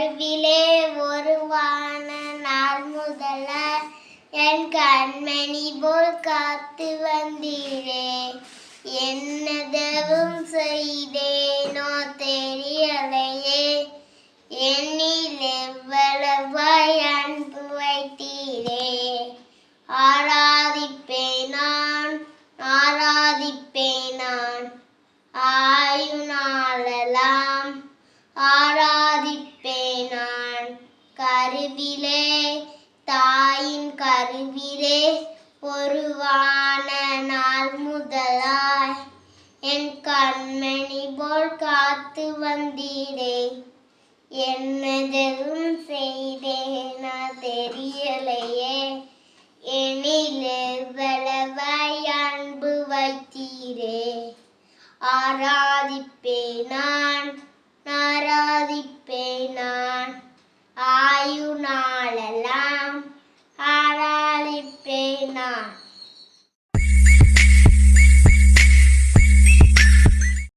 கருவிலே ஒருவான நாள் முதல என் கண்மணி போல் காத்து வந்தீரே என்னதவும் செய்தேனோ தெரியலையே என்னில் எவ்வளவாய் அன்பு வைத்தீரே ஆராதிப்பேன் நான் ஆராதிப்பேன் ஆயுநாளலாம் ஆரா கருவிலே தாயின் கருவிலே ஒருவான நாள் முதலாய். என் கண்மணி போல் காத்து வந்தீரே என்னதெல்லாம் செய்தேனா தெரியலையே. எனில் எவ்வளவாய் அன்பு வைத்தீரே. ஆராதிப்பேன் நான் ஆராதிப்பேன் நான். pena.